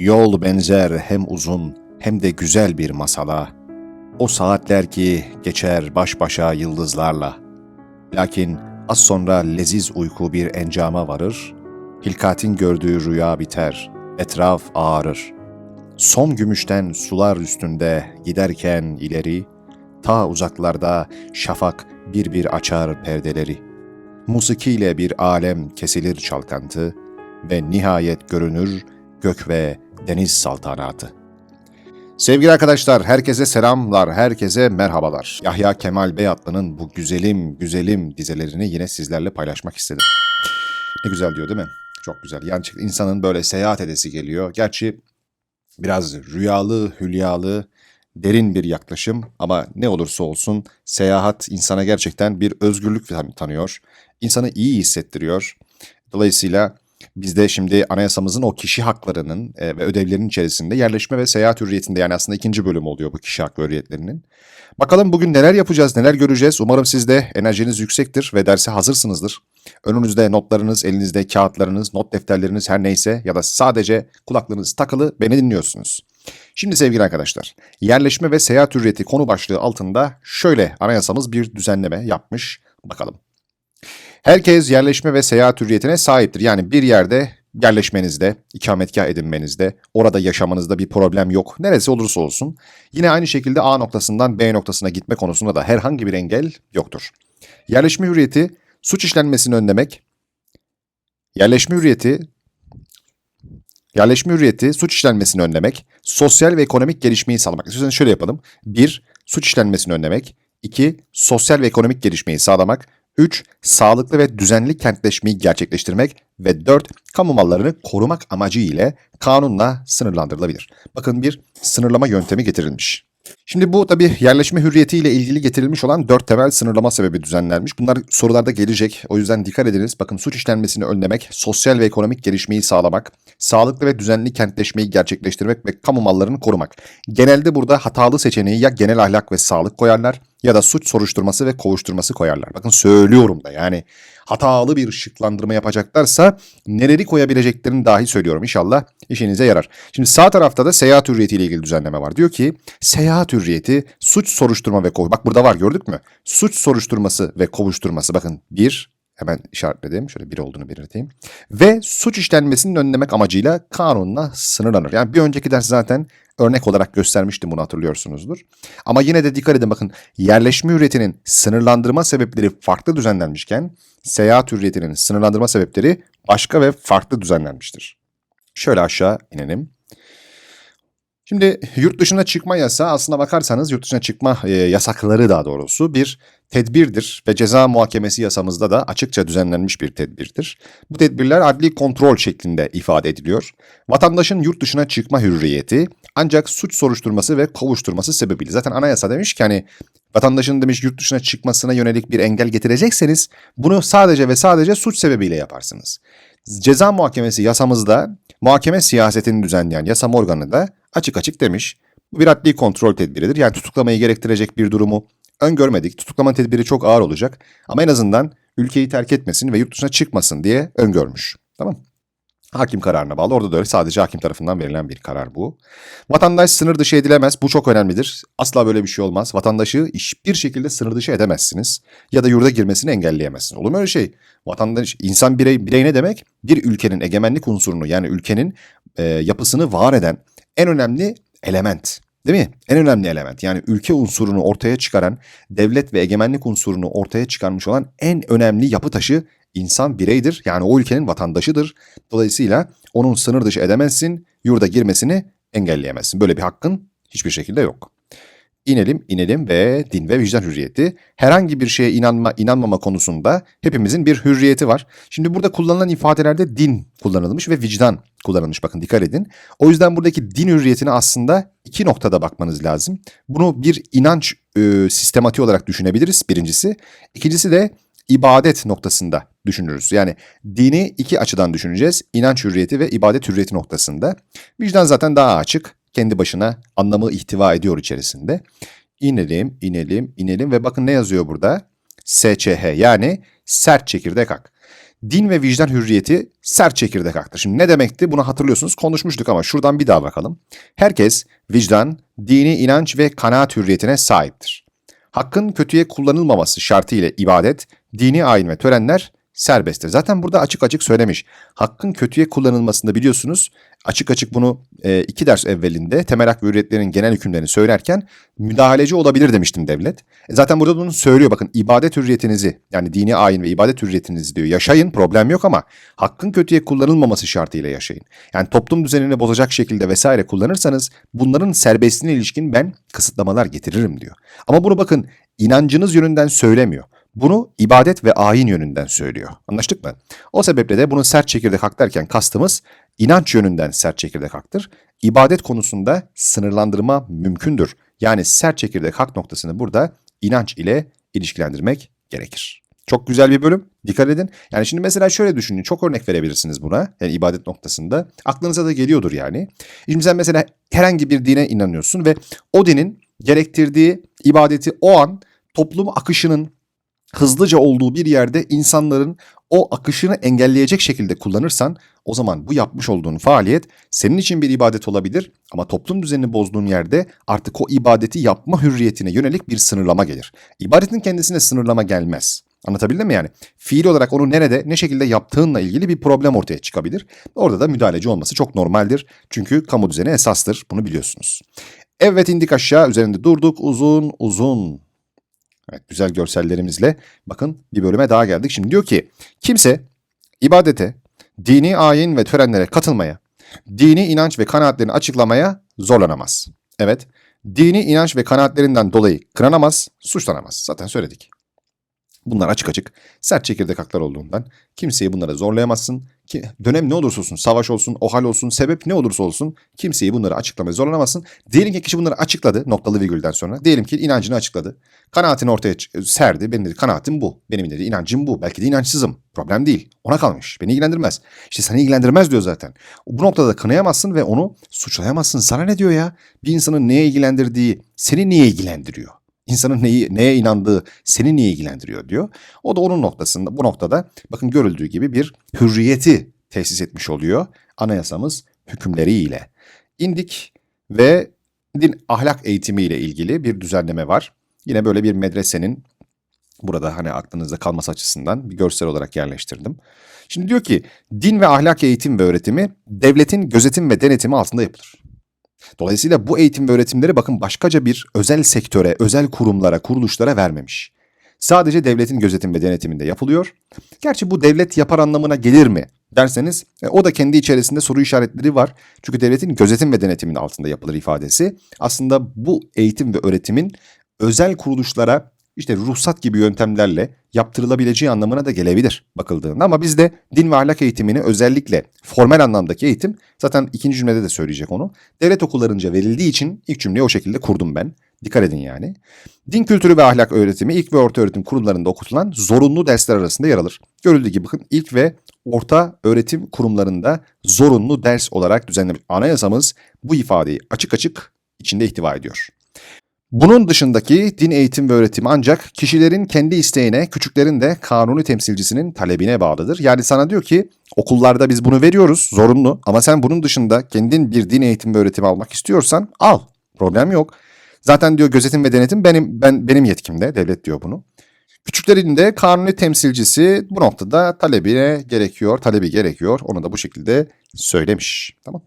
Yol benzer hem uzun hem de güzel bir masala. O saatler ki geçer baş başa yıldızlarla. Lakin az sonra leziz uyku bir encama varır. Hilkatin gördüğü rüya biter, etraf ağarır. Son gümüşten sular üstünde giderken ileri, ta uzaklarda şafak bir bir açar perdeleri. Musikiyle bir alem kesilir çalkantı ve nihayet görünür gök ve deniz saltanatı. Sevgili arkadaşlar, herkese selamlar, herkese merhabalar. Yahya Kemal Beyatlı'nın bu güzelim güzelim dizelerini yine sizlerle paylaşmak istedim. Ne güzel diyor değil mi? Çok güzel. Yani insanın böyle seyahat edesi geliyor. Gerçi biraz rüyalı, hülyalı, derin bir yaklaşım ama ne olursa olsun seyahat insana gerçekten bir özgürlük tan- tanıyor. İnsanı iyi hissettiriyor. Dolayısıyla biz de şimdi anayasamızın o kişi haklarının e, ve ödevlerinin içerisinde yerleşme ve seyahat hürriyetinde yani aslında ikinci bölüm oluyor bu kişi hakları hürriyetlerinin. Bakalım bugün neler yapacağız, neler göreceğiz. Umarım siz de enerjiniz yüksektir ve derse hazırsınızdır. Önünüzde notlarınız, elinizde kağıtlarınız, not defterleriniz her neyse ya da sadece kulaklarınız takılı beni dinliyorsunuz. Şimdi sevgili arkadaşlar, yerleşme ve seyahat hürriyeti konu başlığı altında şöyle anayasamız bir düzenleme yapmış. Bakalım. Herkes yerleşme ve seyahat hürriyetine sahiptir. Yani bir yerde yerleşmenizde, ikametgah edinmenizde, orada yaşamanızda bir problem yok. Neresi olursa olsun. Yine aynı şekilde A noktasından B noktasına gitme konusunda da herhangi bir engel yoktur. Yerleşme hürriyeti suç işlenmesini önlemek, yerleşme hürriyeti Yerleşme hürriyeti suç işlenmesini önlemek, sosyal ve ekonomik gelişmeyi sağlamak. İstiyorsanız şöyle yapalım. 1. Suç işlenmesini önlemek. 2. Sosyal ve ekonomik gelişmeyi sağlamak. 3. Sağlıklı ve düzenli kentleşmeyi gerçekleştirmek. Ve 4. Kamu mallarını korumak amacı ile kanunla sınırlandırılabilir. Bakın bir sınırlama yöntemi getirilmiş. Şimdi bu tabi yerleşme hürriyeti ile ilgili getirilmiş olan dört temel sınırlama sebebi düzenlenmiş. Bunlar sorularda gelecek. O yüzden dikkat ediniz. Bakın suç işlenmesini önlemek, sosyal ve ekonomik gelişmeyi sağlamak, sağlıklı ve düzenli kentleşmeyi gerçekleştirmek ve kamu mallarını korumak. Genelde burada hatalı seçeneği ya genel ahlak ve sağlık koyarlar ya da suç soruşturması ve kovuşturması koyarlar. Bakın söylüyorum da yani hatalı bir ışıklandırma yapacaklarsa neleri koyabileceklerini dahi söylüyorum. İnşallah işinize yarar. Şimdi sağ tarafta da seyahat hürriyeti ile ilgili düzenleme var. Diyor ki seyahat hürriyeti suç soruşturma ve kovuş. Bak burada var gördük mü? Suç soruşturması ve kovuşturması. Bakın bir hemen işaretledim. Şöyle bir olduğunu belirteyim. Ve suç işlenmesinin önlemek amacıyla kanunla sınırlanır. Yani bir önceki ders zaten örnek olarak göstermiştim bunu hatırlıyorsunuzdur. Ama yine de dikkat edin bakın yerleşme hürriyetinin sınırlandırma sebepleri farklı düzenlenmişken seyahat hürriyetinin sınırlandırma sebepleri başka ve farklı düzenlenmiştir. Şöyle aşağı inelim. Şimdi yurt dışına çıkma yasağı aslına bakarsanız yurt dışına çıkma e, yasakları daha doğrusu bir tedbirdir ve ceza muhakemesi yasamızda da açıkça düzenlenmiş bir tedbirdir. Bu tedbirler adli kontrol şeklinde ifade ediliyor. Vatandaşın yurt dışına çıkma hürriyeti ancak suç soruşturması ve kovuşturması sebebiyle. Zaten anayasa demiş ki hani vatandaşın demiş yurt dışına çıkmasına yönelik bir engel getirecekseniz bunu sadece ve sadece suç sebebiyle yaparsınız. Ceza muhakemesi yasamızda muhakeme siyasetini düzenleyen yasam organı da açık açık demiş. Bu bir adli kontrol tedbiridir. Yani tutuklamayı gerektirecek bir durumu öngörmedik. Tutuklama tedbiri çok ağır olacak. Ama en azından ülkeyi terk etmesin ve yurt dışına çıkmasın diye öngörmüş. Tamam Hakim kararına bağlı. Orada da öyle sadece hakim tarafından verilen bir karar bu. Vatandaş sınır dışı edilemez. Bu çok önemlidir. Asla böyle bir şey olmaz. Vatandaşı hiçbir şekilde sınır dışı edemezsiniz. Ya da yurda girmesini engelleyemezsiniz. Olur mu öyle şey? Vatandaş, insan birey, birey ne demek? Bir ülkenin egemenlik unsurunu yani ülkenin e, yapısını var eden en önemli element. Değil mi? En önemli element. Yani ülke unsurunu ortaya çıkaran, devlet ve egemenlik unsurunu ortaya çıkarmış olan en önemli yapı taşı insan bireydir. Yani o ülkenin vatandaşıdır. Dolayısıyla onun sınır dışı edemezsin, yurda girmesini engelleyemezsin. Böyle bir hakkın hiçbir şekilde yok. İnelim, inelim ve din ve vicdan hürriyeti. Herhangi bir şeye inanma, inanmama konusunda hepimizin bir hürriyeti var. Şimdi burada kullanılan ifadelerde din kullanılmış ve vicdan kullanılmış. Bakın dikkat edin. O yüzden buradaki din hürriyetine aslında iki noktada bakmanız lazım. Bunu bir inanç e, sistematiği olarak düşünebiliriz birincisi. İkincisi de ibadet noktasında düşünürüz. Yani dini iki açıdan düşüneceğiz. İnanç hürriyeti ve ibadet hürriyeti noktasında. Vicdan zaten daha açık. Kendi başına anlamı ihtiva ediyor içerisinde. İnelim, inelim, inelim ve bakın ne yazıyor burada? SÇH yani sert çekirdek hak. din ve vicdan hürriyeti sert çekirdek haktır. Şimdi ne demekti? Bunu hatırlıyorsunuz konuşmuştuk ama şuradan bir daha bakalım. Herkes vicdan, dini inanç ve kanaat hürriyetine sahiptir. Hakkın kötüye kullanılmaması şartı ile ibadet, dini ayin ve törenler serbesttir. Zaten burada açık açık söylemiş. Hakkın kötüye kullanılmasında biliyorsunuz açık açık bunu e, iki ders evvelinde temel hak ve hürriyetlerin genel hükümlerini söylerken müdahaleci olabilir demiştim devlet. E, zaten burada bunu söylüyor bakın ibadet hürriyetinizi yani dini ayin ve ibadet hürriyetinizi diyor yaşayın problem yok ama hakkın kötüye kullanılmaması şartıyla yaşayın. Yani toplum düzenini bozacak şekilde vesaire kullanırsanız bunların serbestliğine ilişkin ben kısıtlamalar getiririm diyor. Ama bunu bakın inancınız yönünden söylemiyor. Bunu ibadet ve ayin yönünden söylüyor. Anlaştık mı? O sebeple de bunu sert çekirdek hak derken kastımız inanç yönünden sert çekirdek haktır. İbadet konusunda sınırlandırma mümkündür. Yani sert çekirdek hak noktasını burada inanç ile ilişkilendirmek gerekir. Çok güzel bir bölüm. Dikkat edin. Yani şimdi mesela şöyle düşünün. Çok örnek verebilirsiniz buna. Yani ibadet noktasında. Aklınıza da geliyordur yani. Şimdi sen mesela herhangi bir dine inanıyorsun ve o dinin gerektirdiği ibadeti o an toplum akışının hızlıca olduğu bir yerde insanların o akışını engelleyecek şekilde kullanırsan o zaman bu yapmış olduğun faaliyet senin için bir ibadet olabilir ama toplum düzenini bozduğun yerde artık o ibadeti yapma hürriyetine yönelik bir sınırlama gelir. İbadetin kendisine sınırlama gelmez. Anlatabildim mi yani? Fiil olarak onu nerede, ne şekilde yaptığınla ilgili bir problem ortaya çıkabilir. Orada da müdahaleci olması çok normaldir. Çünkü kamu düzeni esastır. Bunu biliyorsunuz. Evet indik aşağı üzerinde durduk uzun uzun Evet, güzel görsellerimizle bakın bir bölüme daha geldik. Şimdi diyor ki kimse ibadete, dini ayin ve törenlere katılmaya, dini inanç ve kanaatlerini açıklamaya zorlanamaz. Evet, dini inanç ve kanaatlerinden dolayı kınanamaz, suçlanamaz. Zaten söyledik. Bunlar açık açık sert çekirdek haklar olduğundan kimseyi bunlara zorlayamazsın. Ki dönem ne olursa olsun, savaş olsun, ohal olsun, sebep ne olursa olsun kimseyi bunları açıklamaya zorlanamazsın. Diyelim ki kişi bunları açıkladı noktalı virgülden sonra. Diyelim ki inancını açıkladı. Kanaatini ortaya serdi. Benim dedi kanaatim bu. Benim dedi inancım bu. Belki de inançsızım. Problem değil. Ona kalmış. Beni ilgilendirmez. İşte seni ilgilendirmez diyor zaten. Bu noktada da kınayamazsın ve onu suçlayamazsın. Sana ne diyor ya? Bir insanın neye ilgilendirdiği seni niye ilgilendiriyor? İnsanın neyi, neye inandığı seni niye ilgilendiriyor diyor. O da onun noktasında bu noktada bakın görüldüğü gibi bir hürriyeti tesis etmiş oluyor anayasamız hükümleriyle. İndik ve din ahlak eğitimi ile ilgili bir düzenleme var. Yine böyle bir medresenin burada hani aklınızda kalması açısından bir görsel olarak yerleştirdim. Şimdi diyor ki din ve ahlak eğitim ve öğretimi devletin gözetim ve denetimi altında yapılır. Dolayısıyla bu eğitim ve öğretimleri bakın başkaca bir özel sektöre, özel kurumlara, kuruluşlara vermemiş. Sadece devletin gözetim ve denetiminde yapılıyor. Gerçi bu devlet yapar anlamına gelir mi derseniz e, o da kendi içerisinde soru işaretleri var. Çünkü devletin gözetim ve denetiminin altında yapılır ifadesi. Aslında bu eğitim ve öğretimin özel kuruluşlara işte ruhsat gibi yöntemlerle yaptırılabileceği anlamına da gelebilir bakıldığında. Ama bizde din ve ahlak eğitimini özellikle formel anlamdaki eğitim zaten ikinci cümlede de söyleyecek onu. Devlet okullarınca verildiği için ilk cümleyi o şekilde kurdum ben. Dikkat edin yani. Din kültürü ve ahlak öğretimi ilk ve orta öğretim kurumlarında okutulan zorunlu dersler arasında yer alır. Görüldüğü gibi bakın ilk ve orta öğretim kurumlarında zorunlu ders olarak düzenlenmiş anayasamız bu ifadeyi açık açık içinde ihtiva ediyor. Bunun dışındaki din eğitim ve öğretimi ancak kişilerin kendi isteğine, küçüklerin de kanuni temsilcisinin talebine bağlıdır. Yani sana diyor ki okullarda biz bunu veriyoruz zorunlu ama sen bunun dışında kendin bir din eğitim ve öğretimi almak istiyorsan al. Problem yok. Zaten diyor gözetim ve denetim benim ben benim yetkimde. Devlet diyor bunu. Küçüklerin de kanuni temsilcisi bu noktada talebine gerekiyor, talebi gerekiyor. Onu da bu şekilde söylemiş. Tamam.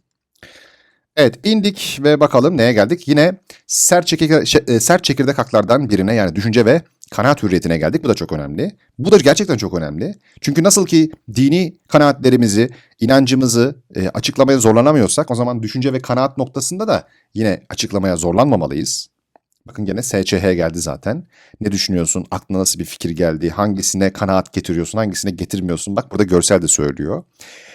Evet indik ve bakalım neye geldik. Yine sert, çekirde, e, sert çekirdek haklardan birine yani düşünce ve kanaat hürriyetine geldik. Bu da çok önemli. Bu da gerçekten çok önemli. Çünkü nasıl ki dini kanaatlerimizi, inancımızı e, açıklamaya zorlanamıyorsak o zaman düşünce ve kanaat noktasında da yine açıklamaya zorlanmamalıyız. Bakın gene SÇH geldi zaten. Ne düşünüyorsun? Aklına nasıl bir fikir geldi? Hangisine kanaat getiriyorsun? Hangisine getirmiyorsun? Bak burada görsel de söylüyor.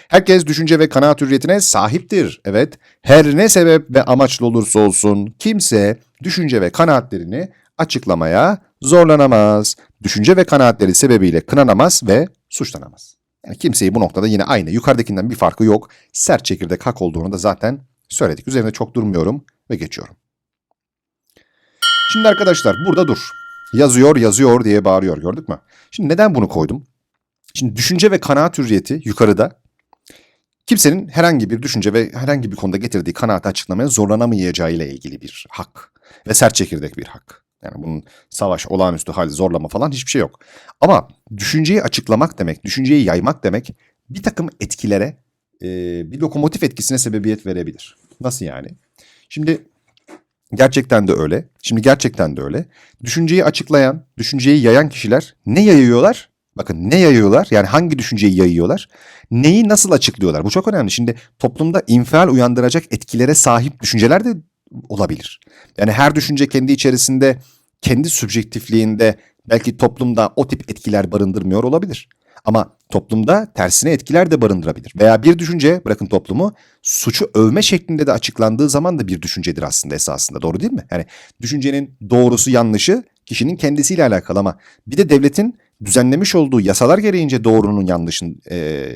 Herkes düşünce ve kanaat hürriyetine sahiptir. Evet, her ne sebep ve amaçlı olursa olsun kimse düşünce ve kanaatlerini açıklamaya zorlanamaz. Düşünce ve kanaatleri sebebiyle kınanamaz ve suçlanamaz. Yani kimseyi bu noktada yine aynı yukarıdakinden bir farkı yok. Sert çekirdek hak olduğunu da zaten söyledik. Üzerinde çok durmuyorum ve geçiyorum. Şimdi arkadaşlar burada dur. Yazıyor yazıyor diye bağırıyor gördük mü? Şimdi neden bunu koydum? Şimdi düşünce ve kanaat hürriyeti yukarıda kimsenin herhangi bir düşünce ve herhangi bir konuda getirdiği kanaati açıklamaya zorlanamayacağı ile ilgili bir hak ve sert çekirdek bir hak. Yani bunun savaş, olağanüstü hal, zorlama falan hiçbir şey yok. Ama düşünceyi açıklamak demek, düşünceyi yaymak demek bir takım etkilere, bir lokomotif etkisine sebebiyet verebilir. Nasıl yani? Şimdi gerçekten de öyle. Şimdi gerçekten de öyle. Düşünceyi açıklayan, düşünceyi yayan kişiler ne yayıyorlar? Bakın ne yayıyorlar? Yani hangi düşünceyi yayıyorlar? Neyi nasıl açıklıyorlar? Bu çok önemli. Şimdi toplumda infial uyandıracak etkilere sahip düşünceler de olabilir. Yani her düşünce kendi içerisinde, kendi subjektifliğinde belki toplumda o tip etkiler barındırmıyor olabilir. Ama toplumda tersine etkiler de barındırabilir. Veya bir düşünce, bırakın toplumu, suçu övme şeklinde de açıklandığı zaman da bir düşüncedir aslında esasında. Doğru değil mi? Yani düşüncenin doğrusu yanlışı kişinin kendisiyle alakalı ama bir de devletin düzenlemiş olduğu yasalar gereğince doğrunun yanlışın e,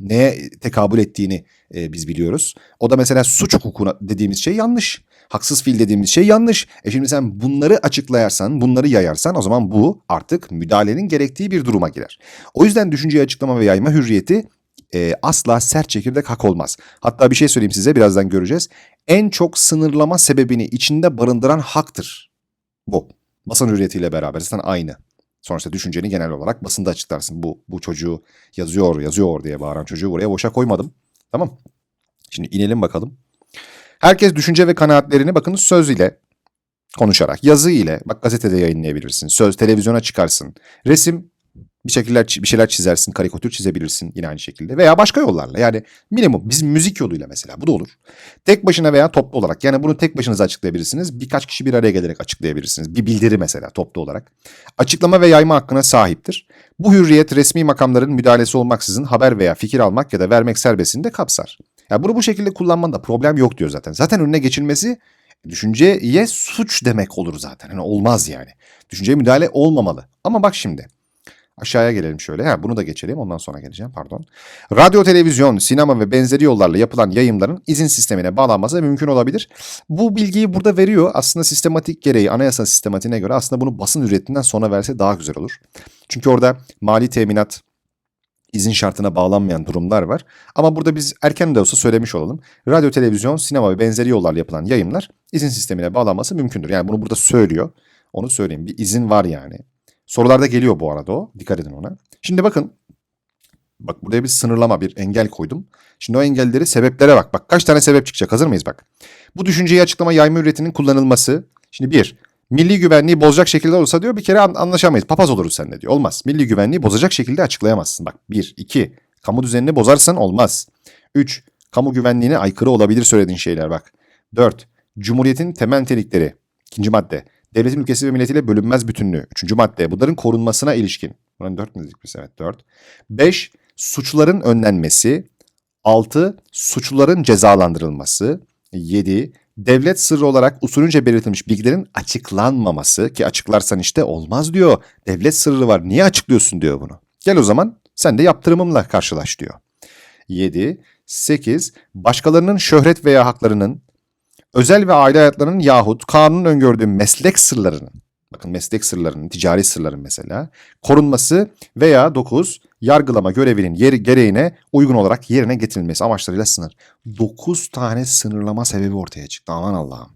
neye tekabül ettiğini e, biz biliyoruz. O da mesela suç hukukuna dediğimiz şey yanlış. Haksız fiil dediğimiz şey yanlış. E şimdi sen bunları açıklayarsan, bunları yayarsan o zaman bu artık müdahalenin gerektiği bir duruma girer. O yüzden düşünceyi açıklama ve yayma hürriyeti e, asla sert çekirdek hak olmaz. Hatta bir şey söyleyeyim size birazdan göreceğiz. En çok sınırlama sebebini içinde barındıran haktır. Bu. Basın hürriyetiyle beraber zaten aynı. Sonuçta düşünceni genel olarak basında açıklarsın. Bu, bu çocuğu yazıyor, yazıyor diye bağıran çocuğu buraya boşa koymadım. Tamam. Şimdi inelim bakalım. Herkes düşünce ve kanaatlerini bakın söz ile konuşarak, yazı ile, bak gazetede yayınlayabilirsin, söz, televizyona çıkarsın, resim bir şekiller bir şeyler çizersin, karikatür çizebilirsin yine aynı şekilde veya başka yollarla. Yani minimum bizim müzik yoluyla mesela bu da olur. Tek başına veya toplu olarak. Yani bunu tek başınıza açıklayabilirsiniz. Birkaç kişi bir araya gelerek açıklayabilirsiniz. Bir bildiri mesela toplu olarak. Açıklama ve yayma hakkına sahiptir. Bu hürriyet resmi makamların müdahalesi olmaksızın haber veya fikir almak ya da vermek serbestini de kapsar. Yani bunu bu şekilde kullanmanda problem yok diyor zaten. Zaten önüne geçilmesi düşünceye suç demek olur zaten. Yani olmaz yani. Düşünceye müdahale olmamalı. Ama bak şimdi. Aşağıya gelelim şöyle. Ha, bunu da geçelim. Ondan sonra geleceğim. Pardon. Radyo, televizyon, sinema ve benzeri yollarla yapılan yayınların izin sistemine bağlanması mümkün olabilir. Bu bilgiyi burada veriyor. Aslında sistematik gereği, anayasa sistematiğine göre aslında bunu basın üretiminden sonra verse daha güzel olur. Çünkü orada mali teminat, izin şartına bağlanmayan durumlar var. Ama burada biz erken de olsa söylemiş olalım. Radyo, televizyon, sinema ve benzeri yollarla yapılan yayınlar izin sistemine bağlanması mümkündür. Yani bunu burada söylüyor. Onu söyleyeyim. Bir izin var yani. Sorularda geliyor bu arada o. Dikkat edin ona. Şimdi bakın. Bak buraya bir sınırlama, bir engel koydum. Şimdi o engelleri sebeplere bak. Bak kaç tane sebep çıkacak. Hazır mıyız bak. Bu düşünceyi açıklama yayma üretinin kullanılması. Şimdi bir, milli güvenliği bozacak şekilde olursa diyor bir kere anlaşamayız. Papaz oluruz seninle diyor. Olmaz. Milli güvenliği bozacak şekilde açıklayamazsın. Bak bir, iki, kamu düzenini bozarsan olmaz. Üç, kamu güvenliğine aykırı olabilir söylediğin şeyler bak. Dört, cumhuriyetin temel nitelikleri. İkinci madde. Devletin ülkesi ve milletiyle bölünmez bütünlüğü. Üçüncü madde. Bunların korunmasına ilişkin. Bunların dört mü dedik biz? Evet dört. Beş, suçların önlenmesi. Altı, suçluların cezalandırılması. Yedi, devlet sırrı olarak usulünce belirtilmiş bilgilerin açıklanmaması ki açıklarsan işte olmaz diyor. Devlet sırrı var niye açıklıyorsun diyor bunu. Gel o zaman sen de yaptırımımla karşılaş diyor. 7. 8. Başkalarının şöhret veya haklarının özel ve aile hayatlarının yahut kanunun öngördüğü meslek sırlarının bakın meslek sırlarının, ticari sırların mesela korunması veya 9 yargılama görevinin yeri gereğine uygun olarak yerine getirilmesi amaçlarıyla sınır. 9 tane sınırlama sebebi ortaya çıktı. Aman Allah'ım.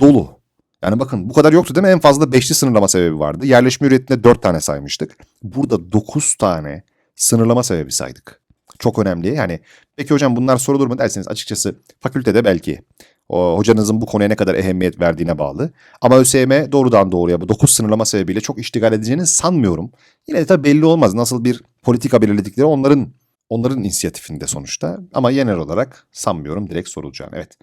Dolu. Yani bakın bu kadar yoktu değil mi? En fazla 5'li sınırlama sebebi vardı. Yerleşme üretiminde 4 tane saymıştık. Burada 9 tane sınırlama sebebi saydık. Çok önemli. Yani peki hocam bunlar sorulur mu derseniz açıkçası fakültede belki o, hocanızın bu konuya ne kadar ehemmiyet verdiğine bağlı. Ama ÖSYM doğrudan doğruya bu 9 sınırlama sebebiyle çok iştigal edeceğini sanmıyorum. Yine de tabii belli olmaz. Nasıl bir politika belirledikleri onların onların inisiyatifinde sonuçta. Ama genel olarak sanmıyorum direkt sorulacağını. Evet.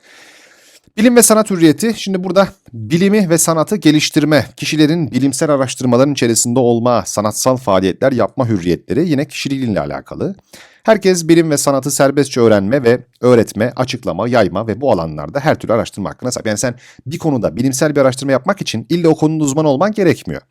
Bilim ve sanat hürriyeti. Şimdi burada bilimi ve sanatı geliştirme, kişilerin bilimsel araştırmaların içerisinde olma, sanatsal faaliyetler yapma hürriyetleri yine kişiliğiyle alakalı. Herkes bilim ve sanatı serbestçe öğrenme ve öğretme, açıklama, yayma ve bu alanlarda her türlü araştırma hakkına sahip. Yani sen bir konuda bilimsel bir araştırma yapmak için illa o konunun uzmanı olman gerekmiyor.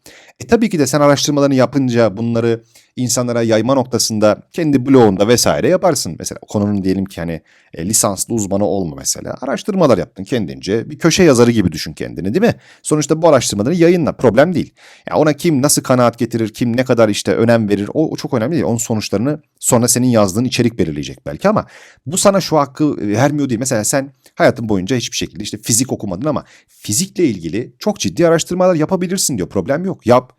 E tabii ki de sen araştırmalarını yapınca bunları insanlara yayma noktasında kendi blogunda vesaire yaparsın. Mesela konunun diyelim ki hani e, lisanslı uzmanı olma mesela. Araştırmalar yaptın kendince. Bir köşe yazarı gibi düşün kendini değil mi? Sonuçta bu araştırmaları yayınla. Problem değil. Ya ona kim nasıl kanaat getirir, kim ne kadar işte önem verir o, o çok önemli değil. Onun sonuçlarını sonra senin yazdığın içerik belirleyecek belki ama bu sana şu hakkı vermiyor değil. Mesela sen hayatın boyunca hiçbir şekilde işte fizik okumadın ama fizikle ilgili çok ciddi araştırmalar yapabilirsin diyor. Problem yok. Yap.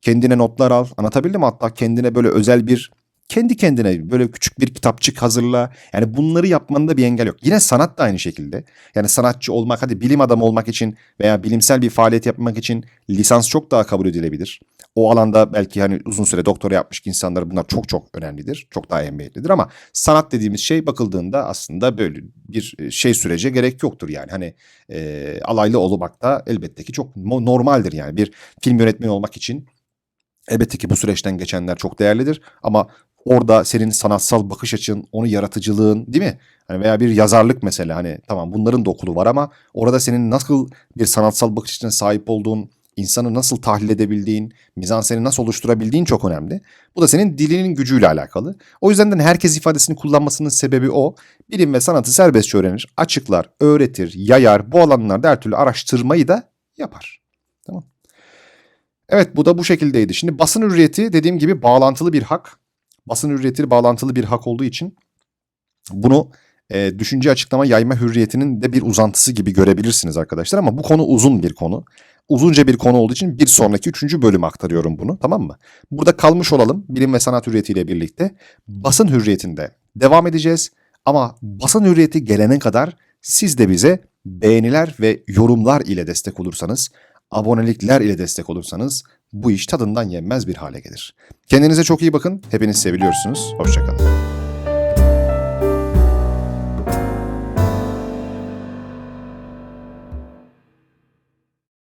Kendine notlar al. Anlatabildim? Hatta kendine böyle özel bir kendi kendine böyle küçük bir kitapçık hazırla. Yani bunları yapmanda bir engel yok. Yine sanat da aynı şekilde. Yani sanatçı olmak, hadi bilim adamı olmak için veya bilimsel bir faaliyet yapmak için lisans çok daha kabul edilebilir. O alanda belki hani uzun süre doktora yapmış insanlar bunlar çok çok önemlidir. Çok daha ehemmiyetlidir ama sanat dediğimiz şey bakıldığında aslında böyle bir şey sürece gerek yoktur yani. Hani e, alaylı olmak da elbette ki çok normaldir yani. Bir film yönetmeni olmak için elbette ki bu süreçten geçenler çok değerlidir ama orada senin sanatsal bakış açın, onu yaratıcılığın değil mi? Hani veya bir yazarlık mesela hani tamam bunların da okulu var ama orada senin nasıl bir sanatsal bakış açısına sahip olduğun, insanı nasıl tahlil edebildiğin, mizanseni nasıl oluşturabildiğin çok önemli. Bu da senin dilinin gücüyle alakalı. O yüzden de herkes ifadesini kullanmasının sebebi o. Bilim ve sanatı serbestçe öğrenir, açıklar, öğretir, yayar, bu alanlarda her türlü araştırmayı da yapar. Tamam. Evet bu da bu şekildeydi. Şimdi basın hürriyeti dediğim gibi bağlantılı bir hak. Basın hürriyeti bağlantılı bir hak olduğu için bunu e, düşünce açıklama yayma hürriyetinin de bir uzantısı gibi görebilirsiniz arkadaşlar ama bu konu uzun bir konu. Uzunca bir konu olduğu için bir sonraki üçüncü bölüme aktarıyorum bunu tamam mı? Burada kalmış olalım bilim ve sanat hürriyetiyle birlikte basın hürriyetinde devam edeceğiz. Ama basın hürriyeti gelene kadar siz de bize beğeniler ve yorumlar ile destek olursanız, abonelikler ile destek olursanız bu iş tadından yenmez bir hale gelir. Kendinize çok iyi bakın. Hepiniz seviliyorsunuz. Hoşçakalın.